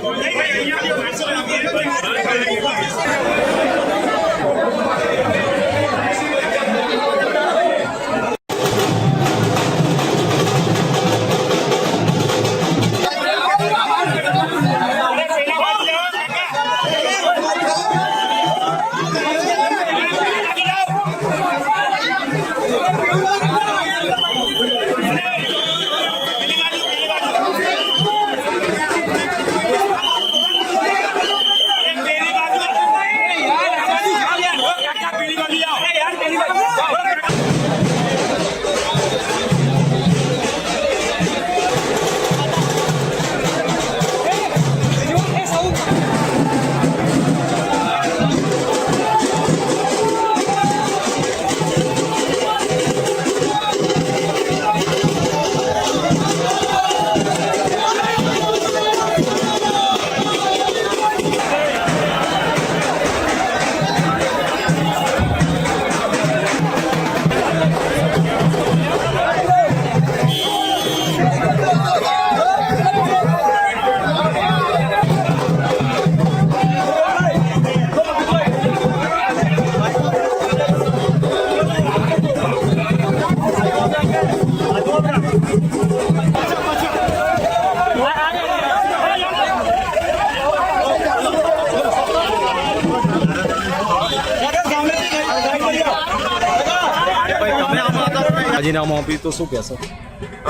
Yeah. રાજીનામું આપ્યું તો શું કહેશો?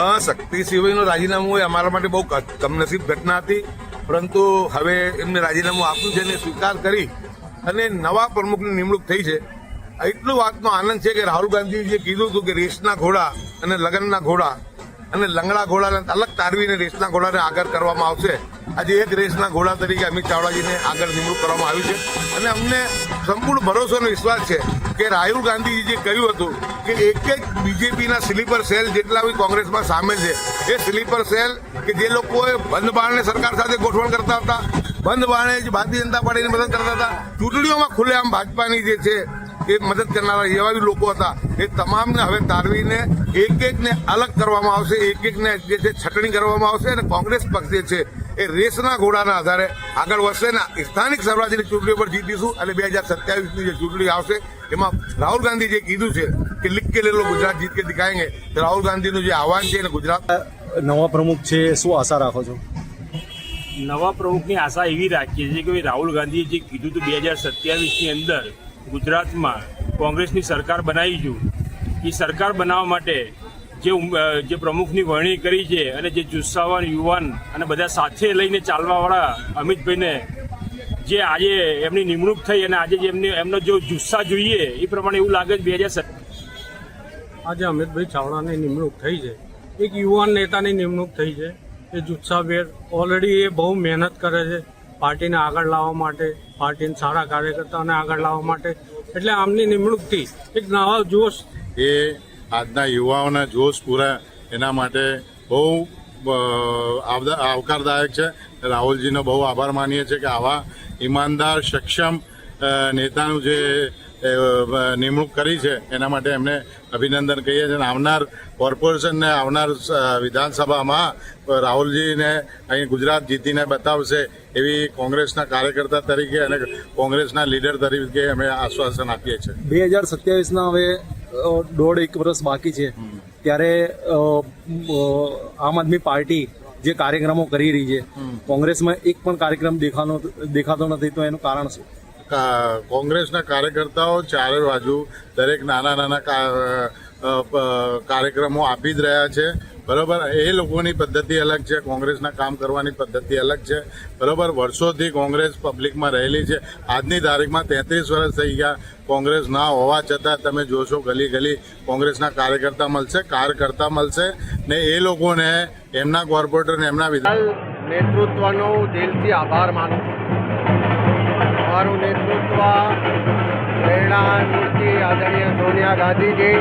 અ, શક્તિ સિવાયનું રાજીનામું એ અમારા માટે બહુ કમનસીબ ઘટના હતી. પરંતુ હવે એમને રાજીનામું આપ્યું છે અને સ્વીકાર કરી અને નવા પ્રમુખની નિમણૂક થઈ છે. એટલું વાતનો આનંદ છે કે રાહુલ ગાંધીજીએ કીધું હતું કે રેસના ઘોડા અને લગ્નના ઘોડા અને લંગડા ઘોડાને અલગ તારવીને રેસના ઘોડાને આગળ કરવામાં આવશે. આજે એક રેસના ઘોડા તરીકે અમિત ચાવડાજીને આગળ નિમણૂક કરવામાં આવી છે. અને અમને સંપૂર્ણ ભરોસો અને વિશ્વાસ છે કે રાહુલ ગાંધીજી જે કહ્યું હતું કે એક એક બીજેપીના સ્લીપર સેલ જેટલા બી કોંગ્રેસમાં સામેલ છે, એ સ્લીપર સેલ કે જે લોકોએ બંધ બારણે સરકાર સાથે ગોઠવણ કરતા હતા બંધ બારણે જ ભારતીય જનતા પાર્ટીની મદદ કરતા હતા, ચૂંટણીઓમાં ખુલ્લેઆમ ભાજપાની જે છે એ મદદ કરનારા એવા બી લોકો હતા એ તમામને હવે તારવીને એક એકને અલગ કરવામાં આવશે એક એકને જે છે છટણી કરવામાં આવશે અને કોંગ્રેસ પક્ષ જે છે એ રેસના ઘોડાના આધારે આગળ વધશે ને સ્થાનિક સ્વરાજ્યની ચૂંટણીઓ પર જીતીશું અને બે હજાર સત્યાવીસની જે ચૂંટણી આવશે એમાં રાહુલ ગાંધી જે કીધું છે કે લીક કે લેલો ગુજરાત જીત કે દિખાએંગે તો રાહુલ ગાંધીનું જે આહવાન છે એને ગુજરાત નવા પ્રમુખ છે શું આશા રાખો છો? નવા પ્રમુખની આશા એવી રાખીએ છીએ કે રાહુલ ગાંધીએ જે કીધું હતું બે હજાર સત્યાવીસની અંદર ગુજરાતમાં કોંગ્રેસની સરકાર બનાવી બનાવીશું, એ સરકાર બનાવવા માટે જે જે પ્રમુખની વરણી કરી છે અને જે જુસ્સાવાન યુવાન અને બધા સાથે લઈને ચાલવાવાળા અમિતભાઈને જે આજે એમની નિમણૂક થઈ અને આજે જે એમની, એમનો જો જુસ્સા જોઈએ, એ પ્રમાણે એવું લાગે છે બે હજાર આજે અમિતભાઈ ચાવડાની નિમણૂક થઈ છે. એક યુવાન નેતાની નિમણૂક થઈ છે. એ જુસ્સાભેર ઓલરેડી એ બહુ મહેનત કરે છે. પાર્ટીને આગળ લાવવા માટે પાર્ટીના સારા કાર્યકર્તાઓને આગળ લાવવા માટે. એટલે આમની નિમણૂકથી એક નવા જોશ. એ આજના યુવાઓના જોશ પૂરા એના માટે બહુ આવકારદાયક છે. રાહુલજીનો બહુ આભાર માનીએ છીએ કે આવા ઈમાનદાર, સક્ષમ નેતાનું જે નિમણૂક કરી છે. એના માટે એમને અભિનંદન કહીએ છીએ. અને આવનાર કોર્પોરેશનને આવનાર વિધાનસભામાં રાહુલજીને અહીં ગુજરાત જીતીને બતાવશે એવી કોંગ્રેસના કાર્યકર્તા તરીકે અને કોંગ્રેસના લીડર તરીકે અમે આશ્વાસન આપીએ છીએ. બે હજાર સત્યાવીસના હવે દોઢ એક વર્ષ બાકી છે. ત્યારે આમ આદમી પાર્ટી જે કાર્યક્રમો કરી રહી છે કોંગ્રેસમાં એક પણ કાર્યક્રમ દેખાનો દેખાતો નથી તો એનું કારણ શું? કોંગ્રેસના કાર્યકર્તાઓ ચારે બાજુ દરેક નાના નાના કાર્યક્રમો આપી જ રહ્યા છે. બરોબર? એ લોકોની પદ્ધતિ અલગ છે. કોંગ્રેસના કામ કરવાની પદ્ધતિ અલગ છે. બરોબર? વર્ષોથી કોંગ્રેસ પબ્લિકમાં રહેલી છે. આજની તારીખમાં તેત્રીસ વર્ષ થઈ ગયા. કોંગ્રેસ ના હોવા છતાં તમે જોશો ગલી ગલી કોંગ્રેસના કાર્યકર્તા મળશે કાર્યકર્તા મળશે ને એ લોકોને એમના કોર્પોરેટર એમના વિધાન નેતૃત્વનો દિલથી આભાર માનું છું અમારું નેતૃત્વ પ્રેરણા મૂર્તિ આદરણીય સોનિયા ગાંધીજી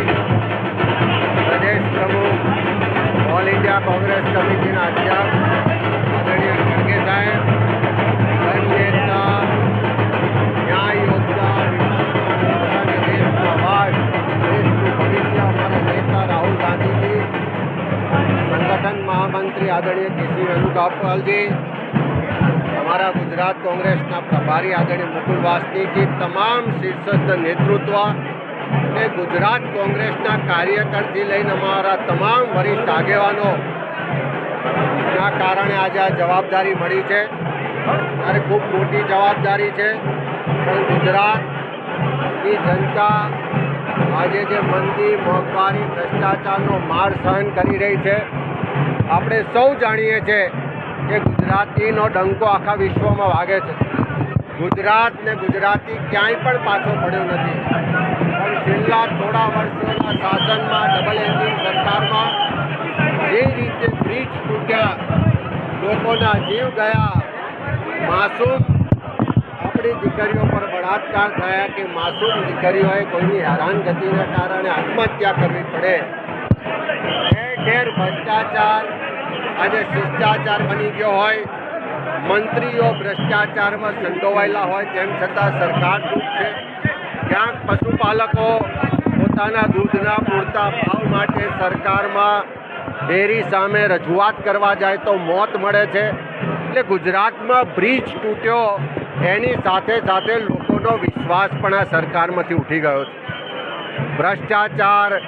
પ્રદેશ પ્રમુખ ઓલ ઇન્ડિયા કોંગ્રેસ કમિટીના અધ્યક્ષ આદરણીય ખડગે સાહેબ સંગઠન મહામંત્રી આદરણીય કેસી વેણુગોપાલજી અમારા ગુજરાત કોંગ્રેસના પ્રભારી આદરણીય મુકુલ વાસનીજી, તમામ શીર્ષસ્થ નેતૃત્વ અને ગુજરાત કોંગ્રેસના કાર્યકરથી લઈને અમારા તમામ વરિષ્ઠ આગેવાનો, ના કારણે આજે આ જવાબદારી મળી છે. ત્યારે ખૂબ મોટી જવાબદારી છે, પણ ગુજરાતની જનતા આજે જે મંદી, મોંઘવારી, ભ્રષ્ટાચારનો માર સહન કરી રહી છે, આપણે સૌ જાણીએ છીએ કે ગુજરાતીનો ડંકો આખા વિશ્વમાં વાગે છે. ગુજરાત ને ગુજરાતી ક્યાંય પણ પાછો પડ્યો નથી. પણ છેલ્લા થોડા વર્ષોના શાસનમાં ડબલ એન્જિન સરકારમાં જે રીતે બ્રિજ તૂટ્યા, લોકોના જીવ ગયા, માસૂમ આપણી દીકરીઓ પર બળાત્કાર થયા કે માસૂમ દીકરીઓએ કોઈની હેરાનગતિના કારણે આત્મહત્યા કરવી પડે. ઘેર ઠેર ભ્રષ્ટાચાર આજે શિષ્ટાચાર બની ગયો હોય, મંત્રીઓ ભ્રષ્ટાચારમાં સંડોવાયેલા હોય, તેમ છતાં સરકાર ચૂપ છે. ક્યાંક પશુપાલકો પોતાના દૂધના પૂરતા ભાવ માટે સરકારમાં ડેરી સામે રજૂઆત કરવા જાય તો મોત મળે છે. એટલે ગુજરાતમાં બ્રિજ તૂટ્યો, એની સાથે સાથે લોકોનો વિશ્વાસ પણ આ સરકારમાંથી ઉઠી ગયો છે. ભ્રષ્ટાચાર,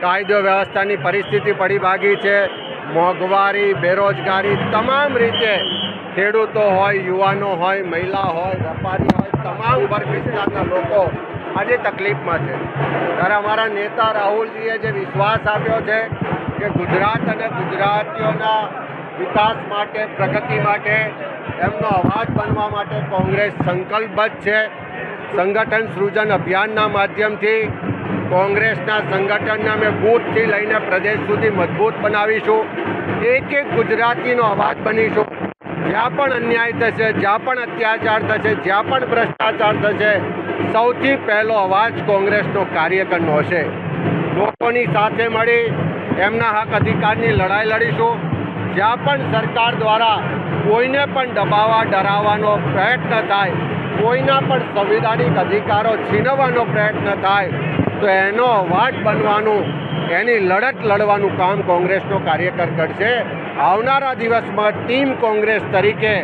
કાયદો વ્યવસ્થાની પરિસ્થિતિ પડી ભાગી છે. મોંઘવારી, બેરોજગારી તમામ રીતે ખેડૂતો હોય, યુવાનો હોય, મહિલા હોય, વેપારી હોય, તમામ વર્ગ વિસ્તારના લોકો આજે તકલીફમાં છે. ત્યારે અમારા નેતા રાહુલજીએ જે વિશ્વાસ આપ્યો છે કે ગુજરાત અને ગુજરાતીઓના વિકાસ માટે, પ્રગતિ માટે, એમનો અવાજ બનવા માટે કોંગ્રેસ સંકલ્પબદ્ધ છે. સંગઠન સૃજન અભિયાનના માધ્યમથી કોંગ્રેસના સંગઠનને અમે બૂથથી લઈને પ્રદેશ સુધી મજબૂત બનાવીશું. એક એક ગુજરાતીનો અવાજ બનીશું. જ્યાં પણ અન્યાય થશે, જ્યાં પણ અત્યાચાર થશે, જ્યાં પણ ભ્રષ્ટાચાર થશે, સૌથી પહેલો અવાજ કોંગ્રેસનો કાર્યકરનો હશે. લોકોની સાથે મળી એમના હક અધિકારની લડાઈ લડીશું. જ્યાં પણ સરકાર દ્વારા કોઈને પણ દબાવવા, ડરાવવાનો પ્રયત્ન થાય, કોઈના પણ સંવિધાનિક અધિકારો છીનવવાનો પ્રયત્ન થાય તો એનો અવાજ બનવાનું, એની લડત લડવાનું કામ કોંગ્રેસનો કાર્યકર કરશે. આવનારા દિવસમાં ટીમ કોંગ્રેસ તરીકે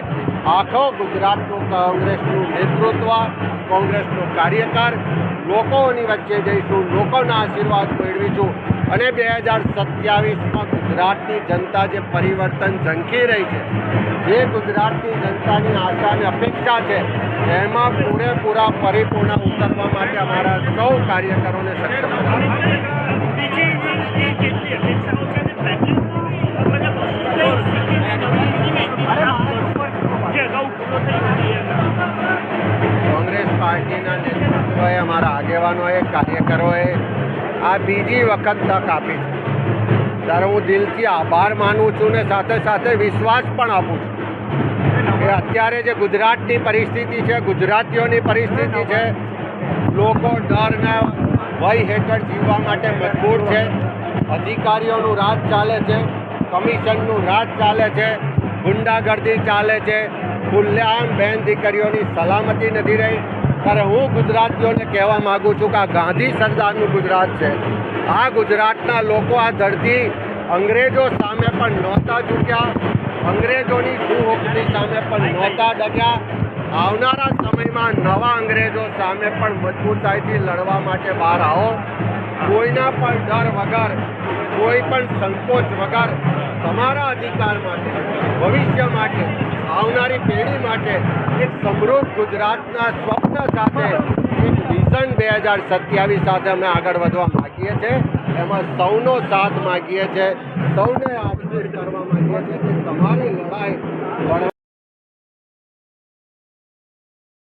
આખો ગુજરાતનું કોંગ્રેસનું નેતૃત્વ, કોંગ્રેસનો કાર્યકર, લોકોની વચ્ચે જઈશું, લોકોના આશીર્વાદ મેળવીશું. અને બે હજાર સત્યાવીસમાં ગુજરાતની જનતા જે પરિવર્તન ઝંખી રહી છે, જે ગુજરાતની જનતાની આશા અને અપેક્ષા છે. એમાં પૂરેપૂરા પરિપૂર્ણ ઉતરવા માટે અમારા સૌ કાર્યકરોને સક્ષમ કોંગ્રેસ પાર્ટીના નેતૃત્વએ અમારા આગેવાનોએ, કાર્યકરોએ આ બીજી વખત તક આપી છે. ત્યારે હું દિલથી આભાર માનું છું ને સાથે સાથે વિશ્વાસ પણ આપું છું. કે અત્યારે જે ગુજરાતની પરિસ્થિતિ છે, ગુજરાતીઓની પરિસ્થિતિ છે, લોકો ડરના ભય હેઠળ જીવવા માટે મજબૂર છે. અધિકારીઓનું રાજ ચાલે છે, કમિશનનું રાજ ચાલે છે, ગુંડાગર્દી ચાલે છે. ખુલ્લેઆમ બેન દીકરીઓની સલામતી નથી રહી. ત્યારે હું ગુજરાતીઓને કહેવા માગું છું કે આ ગાંધી સરદારનું ગુજરાત છે. આ ગુજરાતના લોકો આ ધરતી અંગ્રેજો સામે પણ નહોતા ઝૂક્યા. અંગ્રેજોની ભૂહુકમી સામે પણ નહોતા ડગ્યા. આવનારા સમયમાં નવા અંગ્રેજો સામે પણ મજબૂતાઈથી લડવા માટે બહાર આવો. કોઈના પણ ડર વગર, કોઈ પણ સંકોચ વગર તમારા અધિકાર માટે, ભવિષ્ય માટે, આવનારી પેઢી માટે એક સમૃદ્ધ ગુજરાતના સ્વપ્ન સાથે એક વિઝન બે હજાર સત્યાવીસ સાથે અમે આગળ વધવા માગીએ છીએ. એમાં સૌનો સાથ માગીએ છીએ. સૌને આમંત્રિત કરવા માંગીએ છીએ કે તમારી લડાઈ